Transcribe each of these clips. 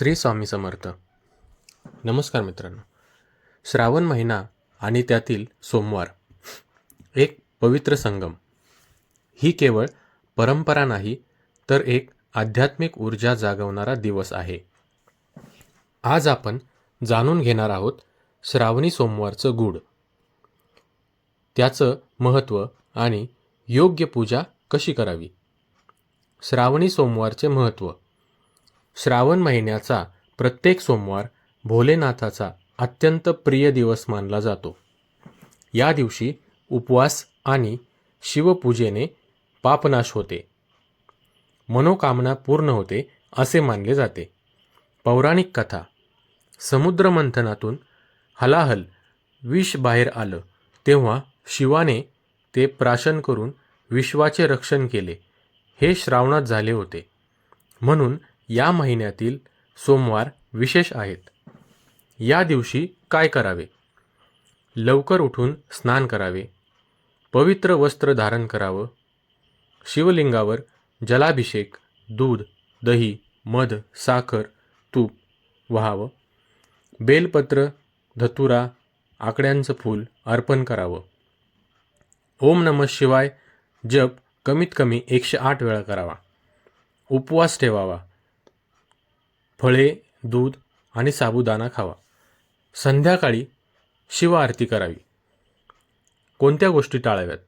श्री स्वामी समर्थ. नमस्कार मित्रांनो. श्रावण महिना आणि त्यातील सोमवार. एक पवित्र संगम. ही केवळ परंपरा नाही तर एक आध्यात्मिक ऊर्जा जागवणारा दिवस आहे. आज आपण जाणून घेणार आहोत श्रावणी सोमवारचं गूढ. त्याचं महत्त्व आणि योग्य पूजा कशी करावी? श्रावणी सोमवारचे महत्त्व. श्रावण महिन्याचा प्रत्येक सोमवार भोलेनाथाचा अत्यंत प्रिय दिवस मानला जातो. या दिवशी उपवास आणि शिवपूजेने पापनाश होते. मनोकामना पूर्ण होते असे मानले जाते. पौराणिक कथा समुद्रमंथनातून हलाहल विष बाहेर आलं तेव्हा शिवाने ते प्राशन करून विश्वाचे रक्षण केले. हे श्रावणात झाले होते. म्हणून या महिन्यातील सोमवार विशेष आहेत. या दिवशी काय करावे? लवकर उठून स्नान करावे. पवित्र वस्त्र धारण करावं. शिवलिंगावर जलाभिषेक दूध दही मध साखर तूप व्हावं. बेलपत्र धतुरा आकड्यांचं फूल अर्पण करावं. ओम नमः शिवाय जप कमीत कमी एकशे आठ वेळा करावा. उपवास ठेवावा. फळे दूध आणि साबुदाणा खावा. संध्याकाळी शिव आरती करावी. कोणत्या गोष्टी टाळाव्यात?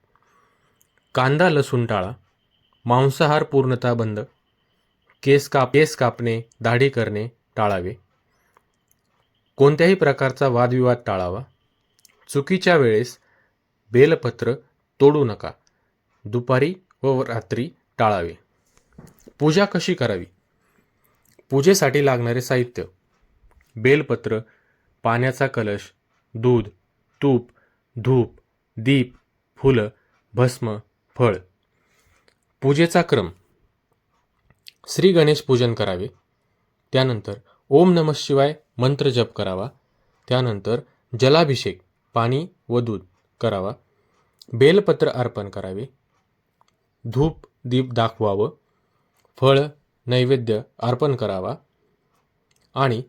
कांदा लसूण टाळा. मांसाहार पूर्णतः बंद. केस काप केस कापणे दाढी करणे टाळावे. कोणत्याही प्रकारचा वादविवाद टाळावा. चुकीच्या वेळेस बेलपत्र तोडू नका. दुपारी व रात्री टाळावे. पूजा कशी करावी? पूजेसाठी लागणारे साहित्य. बेलपत्र पाण्याचा कलश दूध तूप धूप दीप फुलं भस्म फळ. पूजेचा क्रम. श्री गणेश पूजन करावे. त्यानंतर ओम नमः शिवाय मंत्र जप करावा. त्यानंतर जलाभिषेक पाणी व दूध करावा. बेलपत्र अर्पण करावे. धूप दीप दाखवावं. फळ नैवेद्य अर्पण करावा आणि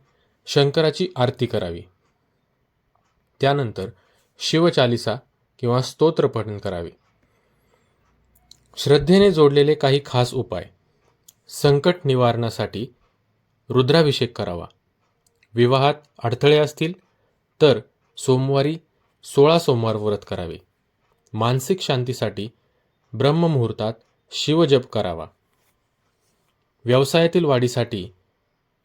शंकराची आरती करावी. त्यानंतर शिवचालिसा किंवा स्तोत्र पठण करावे. श्रद्धेने जोडलेले काही खास उपाय. संकट निवारणासाठी रुद्राभिषेक करावा. विवाहात अडथळे असतील तर सोमवारी सोळा सोमवार व्रत करावे. मानसिक शांतीसाठी ब्रह्ममुहूर्तात शिवजप करावा. व्यवसायातील वाढीसाठी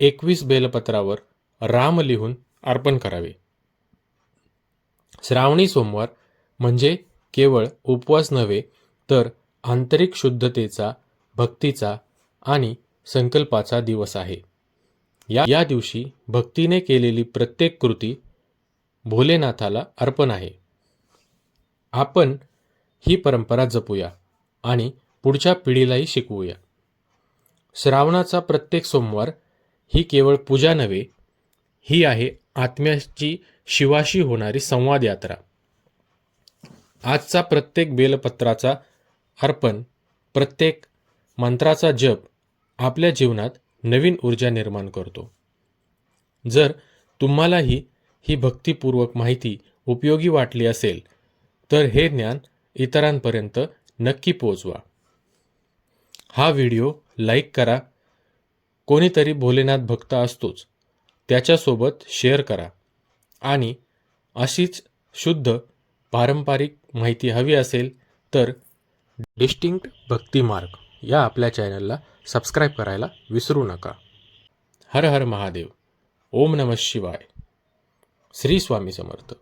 एकवीस बेलपत्रावर राम लिहून अर्पण करावे. श्रावणी सोमवार म्हणजे केवळ उपवास नव्हे तर आंतरिक शुद्धतेचा भक्तीचा आणि संकल्पाचा दिवस आहे. या या दिवशी भक्तीने केलेली प्रत्येक कृती भोलेनाथाला अर्पण आहे. आपण ही परंपरा जपूया आणि पुढच्या पिढीलाही शिकवूया. श्रावणाचा प्रत्येक सोमवार ही केवळ पूजा नव्हे ही आहे आत्म्याची शिवाशी होणारी संवाद यात्रा. आजचा प्रत्येक बेलपत्राचा अर्पण प्रत्येक मंत्राचा जप आपल्या जीवनात नवीन ऊर्जा निर्माण करतो. जर तुम्हालाही ही भक्तिपूर्वक माहिती उपयोगी वाटली असेल तर हे ज्ञान इतरांपर्यंत नक्की पोचवा. हा व्हिडिओ लाईक करा. कोणीतरी भोलेनाथ भक्त असतोच. त्याच्यासोबत शेअर करा. आणि अशीच शुद्ध पारंपरिक माहिती हवी असेल तर डिस्टिंक्ट भक्ती मार्ग या आपल्या चॅनलला सबस्क्राईब करायला विसरू नका. हर हर महादेव. ओम नमः शिवाय. श्री स्वामी समर्थ.